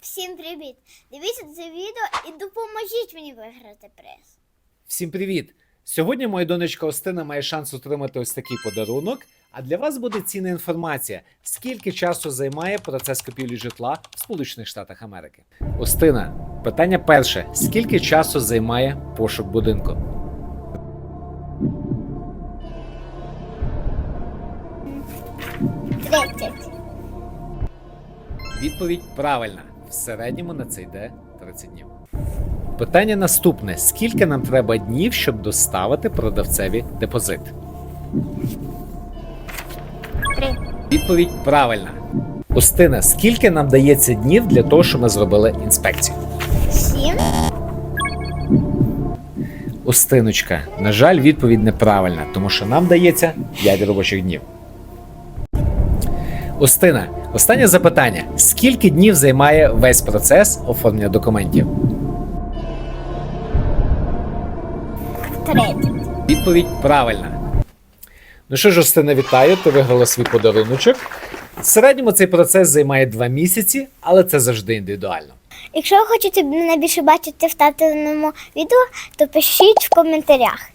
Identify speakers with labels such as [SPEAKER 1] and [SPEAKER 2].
[SPEAKER 1] Всім привіт! Дивіться це відео і допоможіть мені виграти приз.
[SPEAKER 2] Всім привіт! Сьогодні моя донечка Остина має шанс отримати ось такий подарунок. А для вас буде цінна інформація, скільки часу займає процес купівлі житла в Сполучених Штатах Америки. Остина, питання перше: скільки часу займає пошук будинку? Відповідь правильна. В середньому на це йде 30 днів. Питання наступне: скільки нам треба днів, щоб доставити продавцеві депозит?
[SPEAKER 1] Три.
[SPEAKER 2] Відповідь правильна. Устина, скільки нам дається днів для того, щоб ми зробили інспекцію?
[SPEAKER 1] Сім.
[SPEAKER 2] Устиночка, на жаль, відповідь неправильна, тому що нам дається 5 робочих днів. Устина, останнє запитання: скільки днів займає весь процес оформлення документів?
[SPEAKER 1] Тридцять.
[SPEAKER 2] Відповідь правильна. Ну що ж, Устина, вітаю, ти виграла свій подаруночок. В середньому цей процес займає 2 місяці, але це завжди індивідуально.
[SPEAKER 1] Якщо ви хочете мене більше бачити в татиному відео, то пишіть в коментарях.